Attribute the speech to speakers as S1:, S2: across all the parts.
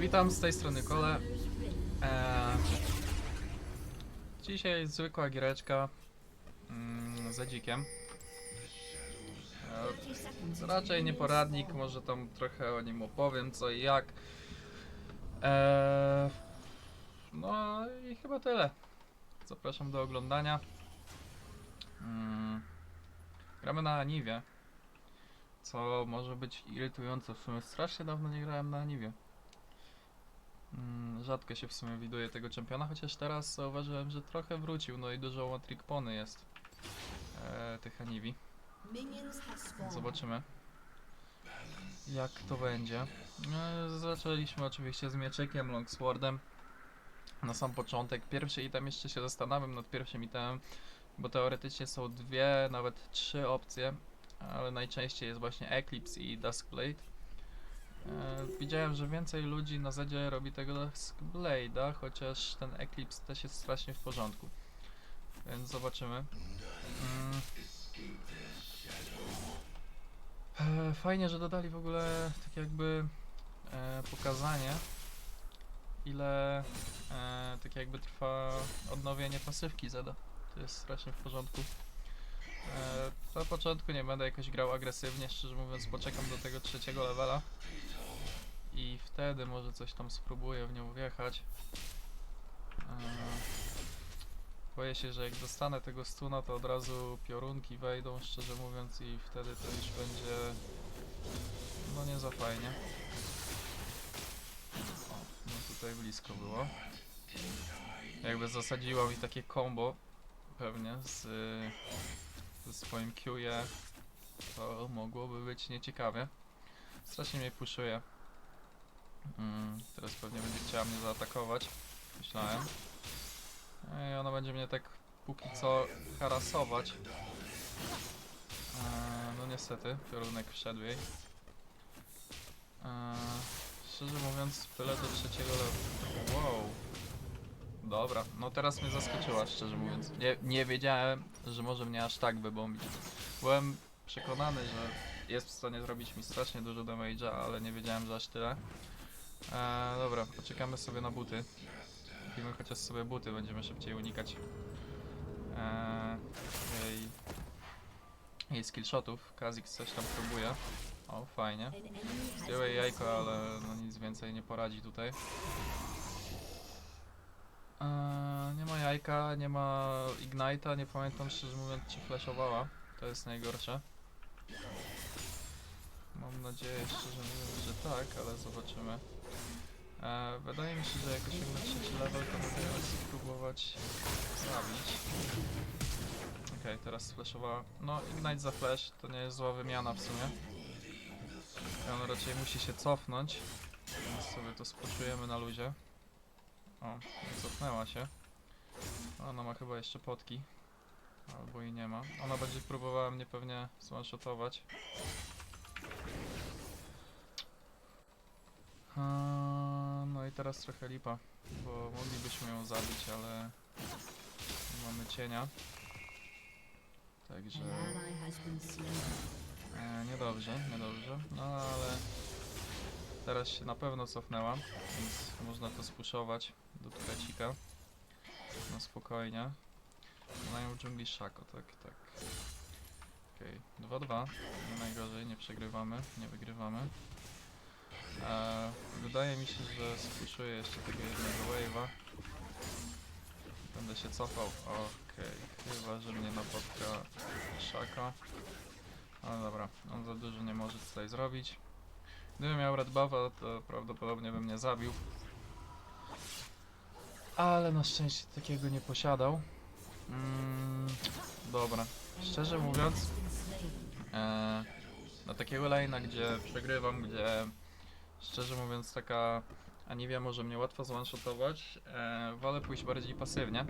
S1: Witam z tej strony Kole. Eee, dzisiaj zwykła giereczka mm, za dzikiem. Eee, raczej nie poradnik, może tam trochę o nim opowiem, co i jak. Eee, no i chyba tyle. Zapraszam do oglądania. Mm, gramy na Aniwie. Co może być irytujące. W sumie strasznie dawno nie grałem na Aniwie. Mm, rzadko się w sumie widuje tego czempiona, chociaż teraz zauważyłem, że trochę wrócił, no i dużo one-trick pony jest e, tych Aniwi. Zobaczymy jak to będzie. E, zaczęliśmy oczywiście z mieczykiem, longswordem. Na sam początek. Pierwszy item jeszcze się zastanawiam nad pierwszym itemem, bo teoretycznie są dwie, nawet trzy opcje, ale najczęściej jest właśnie Eclipse i Duskblade. E, widziałem, że więcej ludzi na zadzie robi tego Duskblade'a, chociaż ten Eclipse też jest strasznie w porządku. Więc zobaczymy. Mm. E, fajnie, że dodali w ogóle tak jakby e, pokazanie ile e, tak jakby trwa odnowienie pasywki Zeda. To jest strasznie w porządku. E, na początku nie będę jakoś grał agresywnie, szczerze mówiąc poczekam do tego trzeciego levela i wtedy może coś tam spróbuję w nią wjechać. E, boję się, że jak dostanę tego stuna, to od razu piorunki wejdą, szczerze mówiąc, i wtedy to już będzie no nie za fajnie. O, no tutaj blisko było. Jakby zasadziła mi takie combo pewnie z, ze swoim QE, to mogłoby być nieciekawie. Strasznie mnie puszuje. Mm, teraz pewnie będzie chciała mnie zaatakować. Myślałem. I ona będzie mnie tak póki co harasować. Eee, no niestety, piorunek wszedł jej. Eee, szczerze mówiąc, tyle do trzeciego levelu. Wow. Dobra, no teraz mnie zaskoczyła, szczerze mówiąc. Nie, nie wiedziałem, że może mnie aż tak wybombić. Byłem przekonany, że jest w stanie zrobić mi strasznie dużo damage'a, ale nie wiedziałem, że aż tyle. Eee, dobra, poczekamy sobie na buty. Kupimy chociaż sobie buty, będziemy szybciej unikać eee, jej, jej skillshotów. Kazix coś tam próbuje. O, fajnie. Zdjął jej jajko, ale no nic więcej nie poradzi tutaj. Eee, nie ma jajka, nie ma Ignite'a, nie pamiętam szczerze mówiąc czy flashowała. To jest najgorsze. Mam nadzieję szczerze mówiąc, że tak, ale zobaczymy. E, wydaje mi się, że jak osiągnę trzeci level, to będę spróbować zabić. Okej, teraz splashowała. No, Ignite za flash to nie jest zła wymiana w sumie. On raczej musi się cofnąć. Więc sobie to spuszujemy na luzie. O, cofnęła się. Ona ma chyba jeszcze potki. Albo i nie ma. Ona będzie próbowała mnie pewnie zwanshotować. Eee, No i teraz trochę lipa, bo moglibyśmy ją zabić, ale mamy cienia. Także e, niedobrze, niedobrze. No ale teraz się na pewno cofnęła, więc można to spuszować do tukacika. No spokojnie. Mają dżungli Szako, tak, tak. Okej, 2-2. Nie najgorzej, nie przegrywamy, nie wygrywamy. E, wydaje mi się, że spuszuję jeszcze tego jednego wave'a. Będę się cofał. Okej, chyba, że mnie napotka szaka. Ale dobra, on za dużo nie może tutaj zrobić. Gdybym miał Red Buffa, to prawdopodobnie bym mnie zabił. Ale na szczęście takiego nie posiadał. Mm, dobra, szczerze mówiąc, e, na takiego lane'a, gdzie przegrywam, gdzie Szczerze mówiąc, taka Aniwia może mnie łatwo zwanshotować. E, wolę pójść bardziej pasywnie.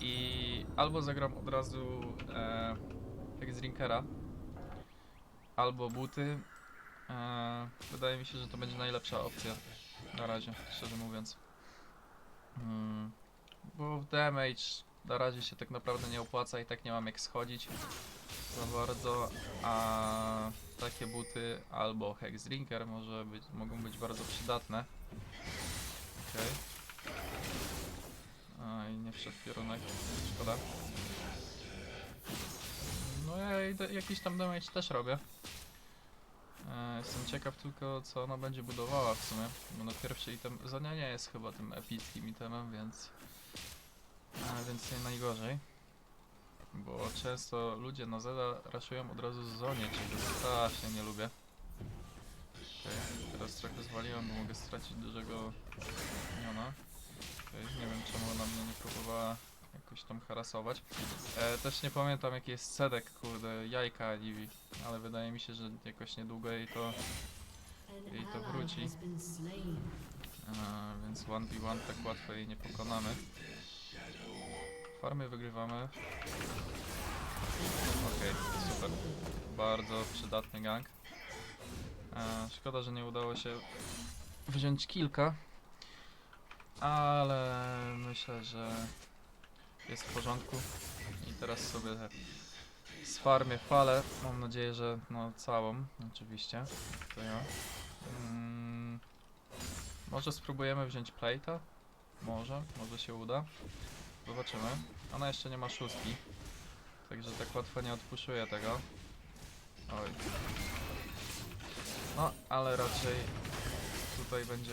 S1: I albo zagram od razu e, jak z Drinkera, albo buty. E, wydaje mi się, że to będzie najlepsza opcja na razie, szczerze mówiąc. Mm, bo w damage na razie się tak naprawdę nie opłaca i tak nie mam jak schodzić za bardzo, a takie buty albo Hex Drinker może być, mogą być bardzo przydatne. Okej. A i nie wszedł kierunek, szkoda. No ja jakiś tam damage też robię. E, Jestem ciekaw tylko co ona będzie budowała w sumie, bo na pierwszy item, Zonia nie jest chyba tym epickim itemem, więc a, więc nie najgorzej. Bo często ludzie na Zeda raszują od razu z zonie, czego strasznie nie lubię. Okej, teraz trochę zwaliłem, bo mogę stracić dużego miniona. Okej, nie wiem czemu ona mnie nie próbowała jakoś tam harasować. E, też nie pamiętam jaki jest cedek, kurde, jajka Livi, ale wydaje mi się, że jakoś niedługo jej to,
S2: Jej to wróci.
S1: e, więc 1v1 tak łatwo jej nie pokonamy. Farmy wygrywamy. Okej, super. Bardzo przydatny gang. E, szkoda, że nie udało się wziąć kilka. Ale myślę, że jest w porządku. I teraz sobie sfarmię falę. Mam nadzieję, że no całą, oczywiście. To ja. Mm, może spróbujemy wziąć plate'a? Może, może się uda. Zobaczymy. Ona jeszcze nie ma szóstki. Także tak łatwo nie odpuszuję tego. Oj. No, ale raczej tutaj będzie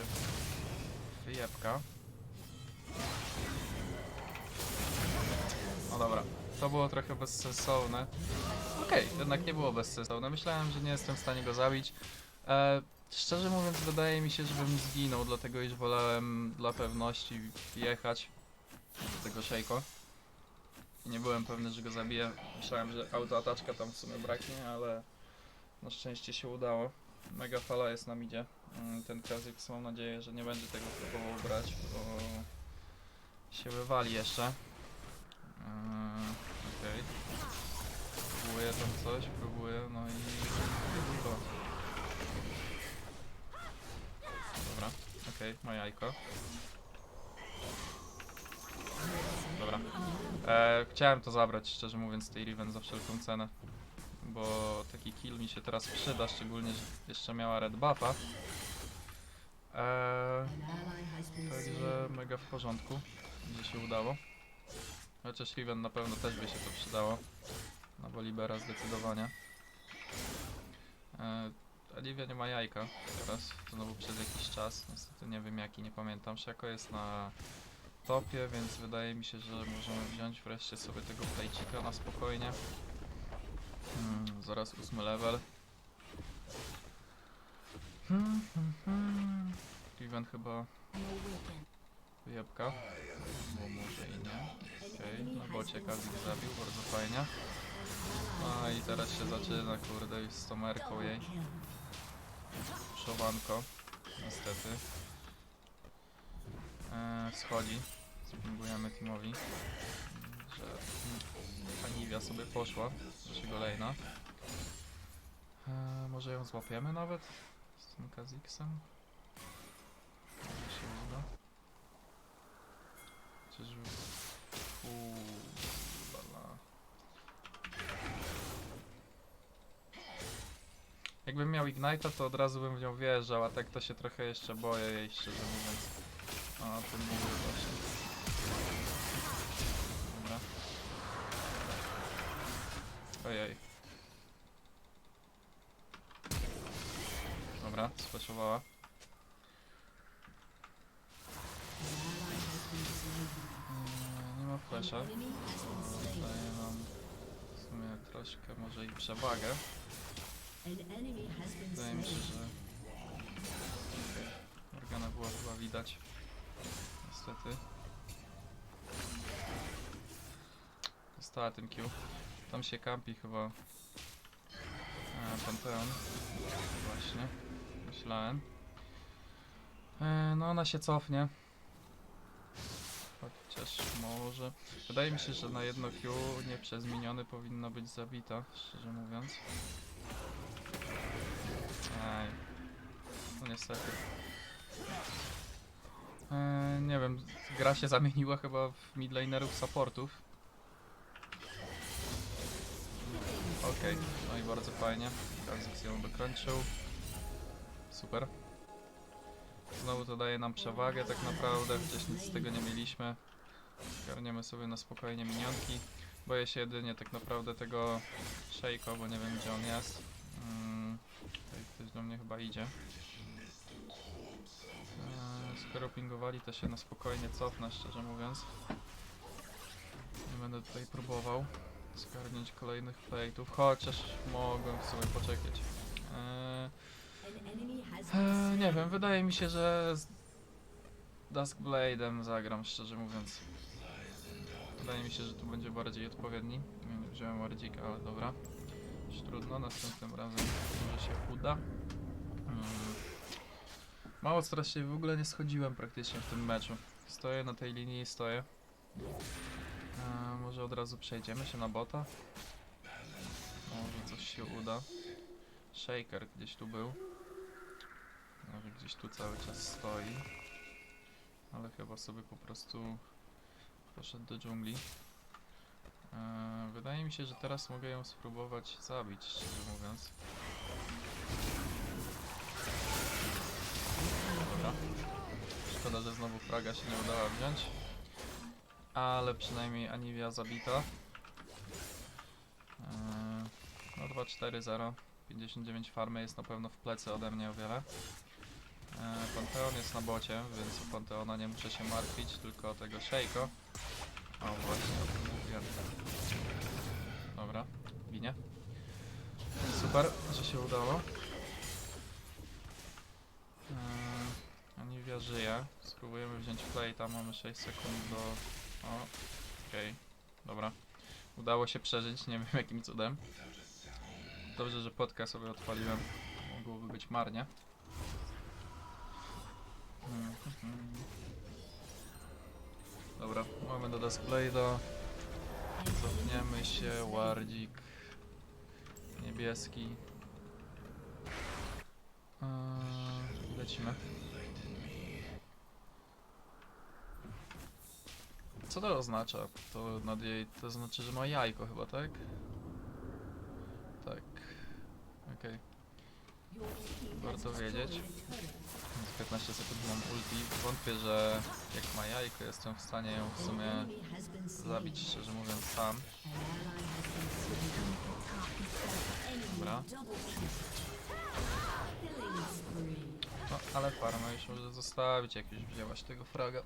S1: wyjebka. No dobra, to było trochę bezsensowne. Okej, jednak nie było bezsensowne. Myślałem, że nie jestem w stanie go zabić. E, szczerze mówiąc, wydaje mi się, żebym zginął, dlatego iż wolałem dla pewności jechać do tego Shake'o. I nie byłem pewny, że go zabiję. Myślałem, że autoataczka tam w sumie braknie, ale na szczęście się udało. Mega fala jest na midzie. Mm, Ten Kazix mam nadzieję, że nie będzie tego próbował brać, bo się wywali jeszcze. Eee, Okej. Próbuję tam coś, próbuję, no i. Dobra, okej, ma jajko. Dobra. E, chciałem to zabrać, szczerze mówiąc, tej Riven za wszelką cenę. Bo taki kill mi się teraz przyda, szczególnie, że jeszcze miała red buffa. E, także mega w porządku, że się udało. Chociaż Riven na pewno też by się to przydało. Na Bolibera zdecydowanie. E, nie ma jajka teraz, znowu przez jakiś czas. Niestety nie wiem jaki, nie pamiętam. Szako jest na topie, więc wydaje mi się, że możemy wziąć wreszcie sobie tego plejcika na spokojnie. Hmm, zaraz ósmy level. Hmm, hmm, hmm. Chyba wyjebka. Bo może i nie. Okej, na bocie Kazik zabił, bardzo fajnie. No i teraz się zaczyna, kurde, z tomerką jej. Szowanko, niestety. Eee, schodzi. Spingujemy teamowi, że Aniwia sobie poszła z naszego lane'a. Eee, może ją złapiemy nawet z tym Kazixem? Może się uda. Czyżby... Uuu, lala. Jakbym miał Ignite'a, to od razu bym w nią wjeżdżał, a tak to się trochę jeszcze boję jej, szczerze mówiąc. O tym mówię właśnie. Dobra. Ojej. Dobra, sflashowała. Flasha. Daje nam w sumie troszkę może i przewagę. Wydaje mi się, że Okej. Morgana była chyba widać. Niestety. Została tym Q. Tam się kampi chyba e, Panteon. Właśnie. Myślałem. E, no ona się cofnie. Chociaż może. Wydaje mi się, że na jedno Q nie przez miniony powinna być zabita, szczerze mówiąc. Aj. No niestety. E, nie wiem, gra się zamieniła chyba w midlanerów supportów. Okej, no i bardzo fajnie. Kazik ją dokończył. Super. Znowu to daje nam przewagę tak naprawdę, przecież nic z tego nie mieliśmy. Zgarniemy sobie na spokojnie minionki. Boję się jedynie tak naprawdę tego Shake'a, bo nie wiem gdzie on jest. Mm, tutaj ktoś do mnie chyba idzie. Eee, skoro pingowali to się na spokojnie cofnę, szczerze mówiąc. Nie będę tutaj próbował zgarniać kolejnych plate'ów, chociaż mogłem w sumie poczekać. Eee, Eee, nie wiem, wydaje mi się, że z Duskblade'em zagram, szczerze mówiąc. Wydaje mi się, że tu będzie bardziej odpowiedni. Wziąłem Wardzika, ale dobra. Już trudno, następnym razem może się uda. Mm. Mało strasznie, w ogóle nie schodziłem praktycznie w tym meczu. Stoję na tej linii i stoję. Może od razu przejdziemy się na bota? Może coś się uda. Shaker gdzieś tu był. Może gdzieś tu cały czas stoi. Ale chyba sobie po prostu poszedł do dżungli. Eee, wydaje mi się, że teraz mogę ją spróbować zabić, szczerze mówiąc. Dobra. Szkoda, że znowu fraga się nie udała wziąć. Ale przynajmniej Aniwia zabita. Eee, no 2-4-0. 59 farmy jest na pewno w plecy ode mnie o wiele. E, Panteon jest na bocie, więc o Panteona nie muszę się martwić, tylko o tego Shake'o. O właśnie, o tym mówiłem. Dobra, ginie. Super, że się udało. E, Aniwia żyje. Spróbujemy wziąć plate'a, mamy 6 sekund do... O, okej, dobra. Udało się przeżyć, nie wiem jakim cudem. Dobrze, że podkę sobie odpaliłem. Mogłoby być marnie. Mhm. Dobra, mamy do Duskblade'a. Cofniemy się, Wardzik. Niebieski. Eee, lecimy. Co to oznacza? To nad jej, to znaczy, że ma jajko chyba, tak? Tak. Okej,
S2: team
S1: warto wiedzieć. 15 sekund mam ulti. Wątpię, że jak ma jajko, jestem w stanie ją w sumie zabić, szczerze mówiąc, sam. Dobra. No, ale farmę już może zostawić, jak już wzięłaś tego fraga.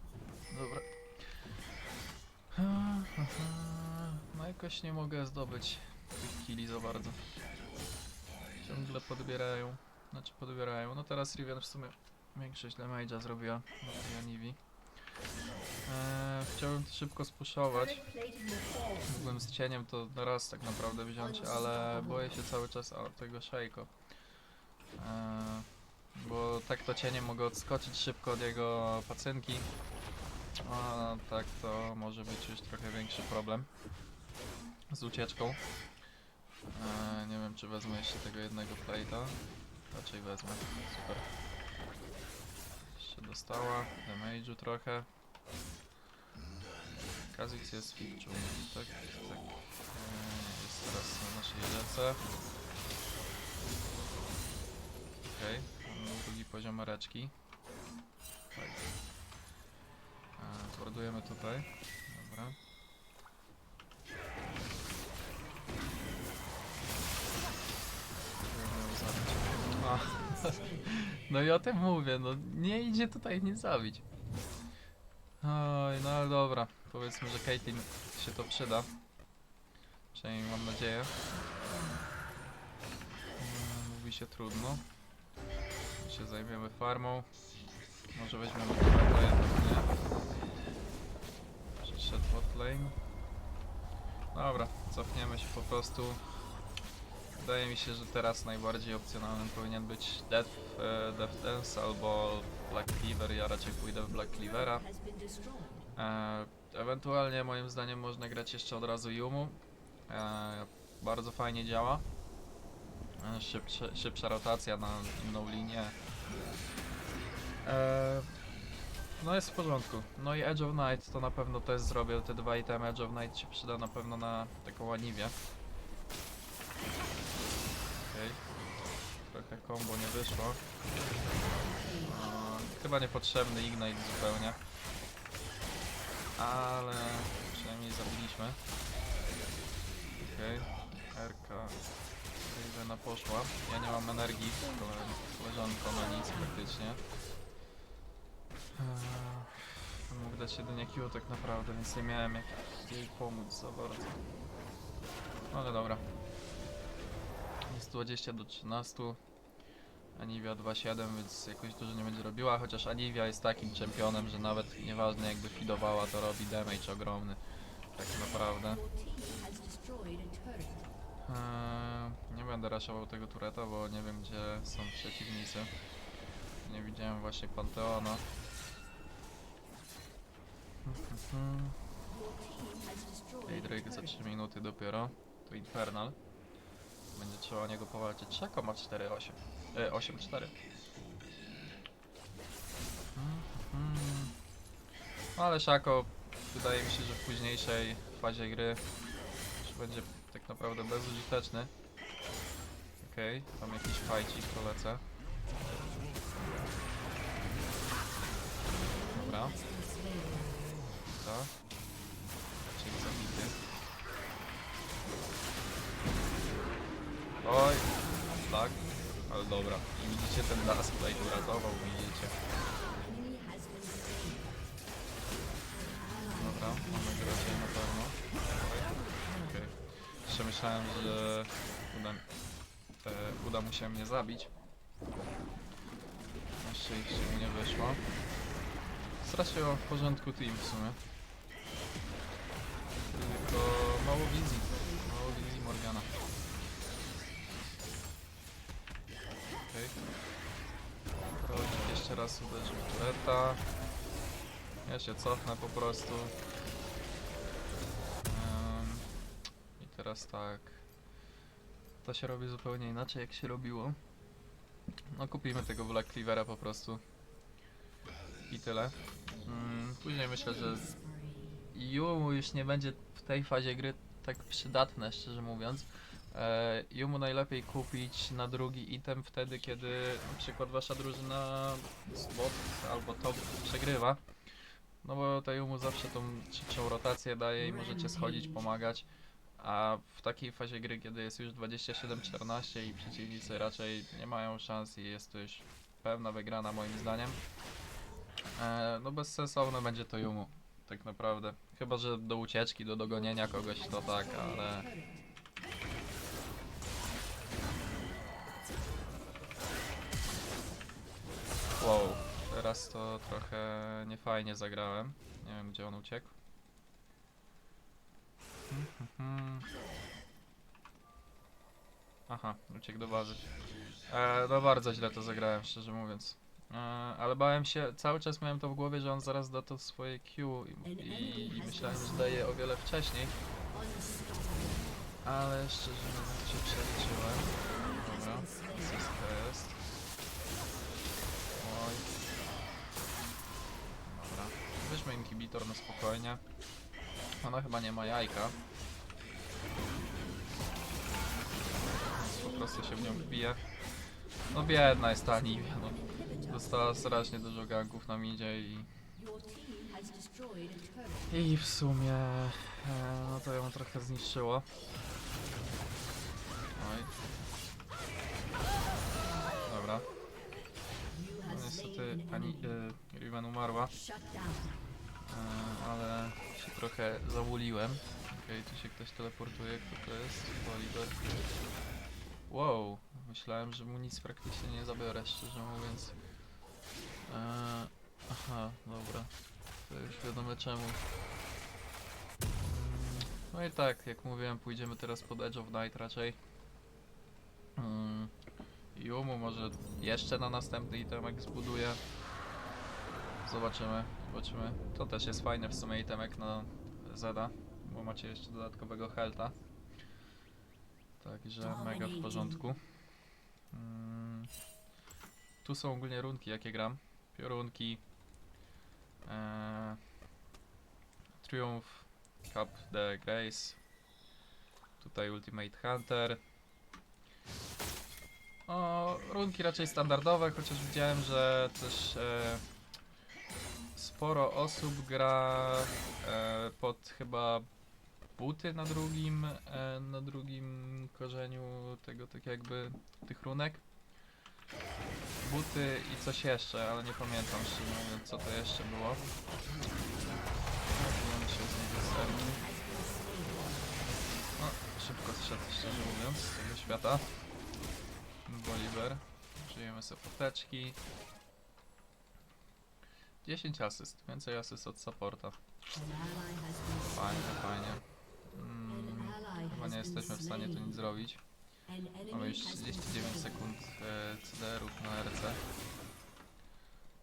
S1: Dobra. No jakoś nie mogę zdobyć tych killi za bardzo. Ciągle podbierają. Znaczy podbierają. No teraz Riven w sumie większość damage'a zrobiła. Ja Nivi. Eee, chciałbym to szybko spuszować. Mógłbym z cieniem to raz tak naprawdę wziąć, ale boję się cały czas o tego Shake'o. Eee, bo tak to cieniem mogę odskoczyć szybko od jego pacynki. A tak to może być już trochę większy problem z ucieczką. Eee, nie wiem czy wezmę jeszcze tego jednego plate'a. Raczej wezmę. Super. Dostała. Damage'u trochę. Kazix jest w tak? Tak. Eee, jest teraz na naszej rzece. Okej, mamy drugi poziom mareczki. Tak. Eee, Wardujemy tutaj. Dobra. Spróbujemy ją zabić. A, No i o tym mówię, no nie idzie tutaj nic zabić. Oj, no ale dobra. Powiedzmy, że Caitlyn się to przyda. Przynajmniej mam nadzieję. Mm, Mówi się trudno. Się zajmiemy farmą. Może weźmiemy jednak nie. Przyszedł botlane. Dobra, cofniemy się po prostu. Wydaje mi się, że teraz najbardziej opcjonalnym powinien być Death, e, Death Dance albo Black Cleaver. Ja raczej pójdę w Black Cleavera. E, ewentualnie moim zdaniem można grać jeszcze od razu Yumu. E, bardzo fajnie działa. Szybsze, szybsza rotacja na inną linię. No jest w porządku. No i Edge of Night to na pewno też zrobię, te dwa itemy Edge of Night się przyda na pewno na taką łaniwię. Okej. Trochę combo nie wyszło. No, chyba niepotrzebny Ignite zupełnie. Ale przynajmniej zabiliśmy. Okej. RK. Ravena poszła. Ja nie mam energii, kole- koleżanko na nic praktycznie. Eee, Mógł dać jedynie Q tak naprawdę, więc nie miałem jak jej pomóc za bardzo. Ale dobra. Jest 20 do 13. Aniwia 2.7, więc jakoś dużo nie będzie robiła, chociaż Aniwia jest takim czempionem, że nawet nieważne jakby fidowała, to robi damage ogromny. Tak naprawdę. Eee, nie będę raszował tego tureta, bo nie wiem gdzie są przeciwnicy. Nie widziałem właśnie Panteona.
S2: A
S1: Daybreak za
S2: turret.
S1: 3 minuty dopiero. To Infernal. Będzie trzeba o niego powalczyć. Szako ma 4-8. E, 8-4. Mhm. Ale Szako wydaje mi się, że w późniejszej fazie gry już będzie tak naprawdę bezużyteczny. Okej, tam jakiś fajcik, to lecę. Dobra,
S2: Has
S1: I widzicie ten last play uratował, widzicie. Dobra, mamy go raczej na pewno. Okej. Jeszcze myślałem, że uda, e, uda mu się mnie zabić. Na szczęście mu nie wyszło. Straciło w porządku team w sumie. Tylko mało wizji. Okej. Rodzik jeszcze raz uderzył tureta. Ja się cofnę po prostu. Em, I teraz tak. To się robi zupełnie inaczej jak się robiło. No kupimy tego Black Cleavera po prostu. I tyle. Mm, później myślę, że Yumu już nie będzie w tej fazie gry tak przydatne, szczerze mówiąc. E, Yumu najlepiej kupić na drugi item wtedy, kiedy na przykład wasza drużyna bot albo top przegrywa. No bo ta Yumu zawsze tą szybszą rotację daje i możecie schodzić, pomagać. A w takiej fazie gry, kiedy jest już 27-14 i przeciwnicy raczej nie mają szans i jest to już pewna wygrana moim zdaniem. E, no bezsensowne będzie to Yumu, tak naprawdę. Chyba, że do ucieczki, do dogonienia kogoś to tak, ale... Wow, teraz to trochę niefajnie zagrałem. Nie wiem gdzie on uciekł. Aha, uciekł do bazy. E, no bardzo źle to zagrałem, szczerze mówiąc. E, ale bałem się, cały czas miałem to w głowie, że on zaraz da to swoje Q i, i, i myślałem, że daje o wiele wcześniej. Ale szczerze mówiąc się przeliczyłem. Dobra, asysta jest. Weźmy inhibitor na spokojnie. Ona chyba nie ma jajka. Po prostu się w nią wbije. No biedna jest ta Aniwia, no. Dostała strasznie dużo ganków na midzie i... I w sumie... E, no to ją trochę zniszczyło. Oj. Dobra. Pani e, Riven umarła, e, ale się trochę załuliłem. Okej, tu się ktoś teleportuje, kto to jest? Oliver. Wow, myślałem, że mu nic praktycznie nie zabiorę, szczerze mówiąc. E, aha, dobra. To już wiadomo czemu. Mm, No i tak, jak mówiłem, pójdziemy teraz pod Edge of Night raczej. Mm, Jumu może jeszcze na następny itemek zbuduje. Zobaczymy, zobaczymy. To też jest fajne w sumie itemek na Zeda, bo macie jeszcze dodatkowego helta. Także mega w porządku. Mm, tu są ogólnie runki jakie gram. Piorunki, E, Triumph, Cup the Grace. Tutaj Ultimate Hunter. O, runki raczej standardowe, chociaż widziałem, że też e, sporo osób gra e, pod chyba buty na drugim, e, na drugim korzeniu tego tak jakby tych runek. Buty i coś jeszcze, ale nie pamiętam szczerze mówiąc co to jeszcze było. Zabijamy się z niego serki. No, szybko zszedł szczerze mówiąc z tego świata. Bolivar. Żyjemy sobie poteczki. 10 asyst, więcej asyst od supporta. Fajnie, fajnie. Mm,
S2: ally
S1: chyba nie jesteśmy w stanie tu nic zrobić. Mamy już
S2: has been
S1: 39
S2: slain.
S1: sekund e, CDR-ów na RC.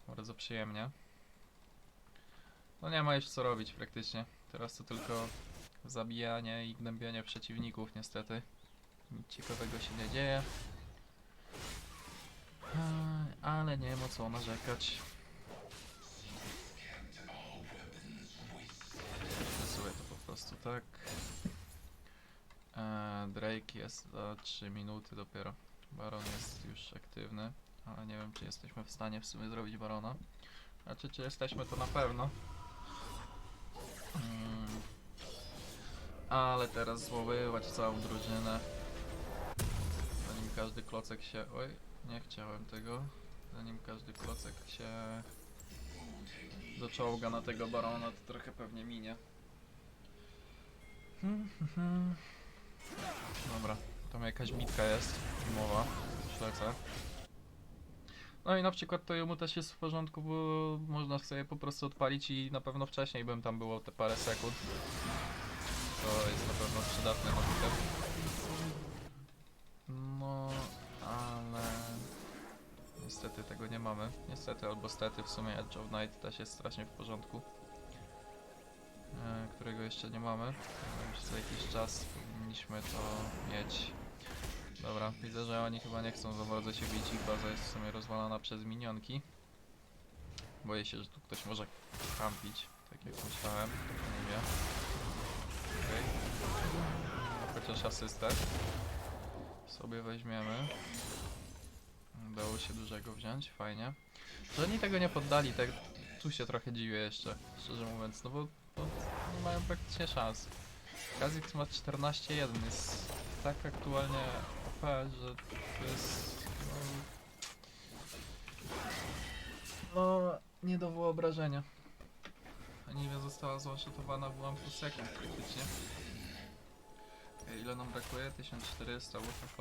S1: Bardzo przyjemnie. No nie ma już co robić praktycznie. Teraz to tylko zabijanie i gnębienie przeciwników niestety. Nic ciekawego się nie dzieje. Ale nie ma co narzekać. Przesuję to po prostu tak. Drake jest za 3 minuty dopiero. Baron jest już aktywny, ale nie wiem czy jesteśmy w stanie w sumie zrobić Barona. Znaczy czy jesteśmy to na pewno. Mm. Ale teraz zwoływać całą drużynę. Zanim każdy klocek się... Oj, nie chciałem tego. Zanim każdy klocek się doczołga na tego Barona, to trochę pewnie minie. Dobra, tam jakaś bitka jest, mowa, już lecę. No i na przykład to jemu też jest w porządku, bo można sobie po prostu odpalić i na pewno wcześniej bym tam było te parę sekund. To jest na pewno przydatny motyw. No, niestety tego nie mamy. Niestety albo stety, w sumie Edge of Night też jest strasznie w porządku. E, którego jeszcze nie mamy. ale Już za jakiś czas powinniśmy to mieć. Dobra, widzę, że oni chyba nie chcą za bardzo się bić. Ich baza jest w sumie rozwalana przez minionki. Boję się, że tu ktoś może kampić, tak jak myślałem. Nie wie. Okej. Chociaż asystę sobie weźmiemy. Udało się dużego wziąć, fajnie. Że oni tego nie poddali, tak tu się trochę dziwię jeszcze, szczerze mówiąc, no bo, bo nie mają praktycznie szans. Kazix ma 14-1, jest tak aktualnie OP, że to jest... No, no nie do wyobrażenia. Aniwia została zwanshotowana w ułamku sekund praktycznie. Ile nam brakuje? 1400, WTF.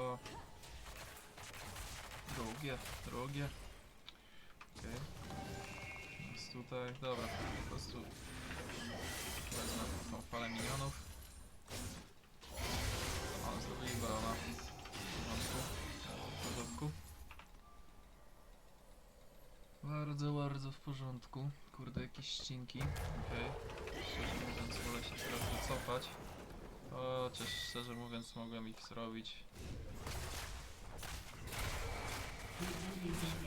S1: Drugie, drugie. Okej. Jest tutaj, dobra, po prostu wezmę tą falę minionów. O, zrobili barona. W porządku. W porządku. Bardzo, bardzo w porządku. Kurde, jakieś ścinki. Okej. Szczerze mówiąc, wolę się teraz wycofać. Chociaż szczerze mówiąc, mogłem ich zrobić.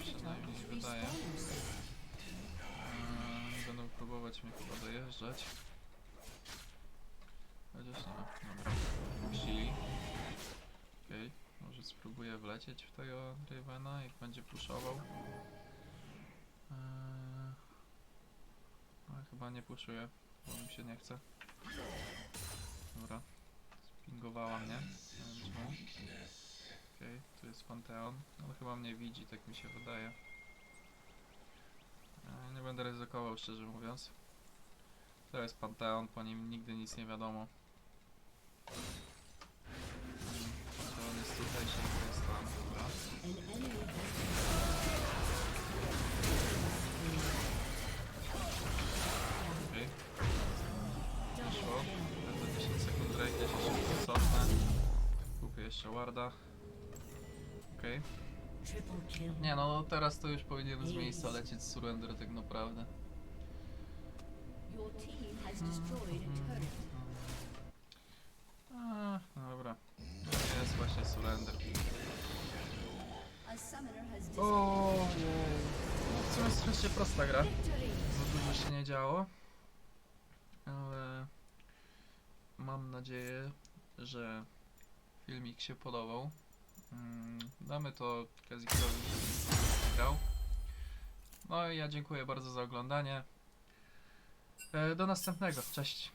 S1: Przynajmniej wydaje. Eee, Będą próbować mnie chyba dojeżdżać. Chociaż nie, dobra. Puścili. Okej, może spróbuję wlecieć w tego Ravena, jak będzie puszował. Eee, ale chyba nie puszuję, bo mi się nie chce. Dobra, spingowała mnie, nie wiem czemu. Okej, tu jest Panteon. On chyba mnie widzi, tak mi się wydaje. E, Nie będę ryzykował, szczerze mówiąc. To jest Panteon, po nim nigdy nic nie wiadomo. Panteon jest tutaj, to jest tam. Dobra. Okej. Wyszło. Będę 10 sekund ja się cofnę. Kupię jeszcze Warda. Okej. Nie no, teraz to już powinienem z miejsca lecieć z Surrender tak naprawdę.
S2: Your has destroyed a.
S1: A, dobra. To jest właśnie Surrender. Ojej. No w sumie prosta gra.
S2: Victory!
S1: Za dużo się nie działo. Ale mam nadzieję, że filmik się podobał. Mm, Damy to Kazikowi, żeby grał. No i ja dziękuję bardzo za oglądanie. E, Do następnego. Cześć.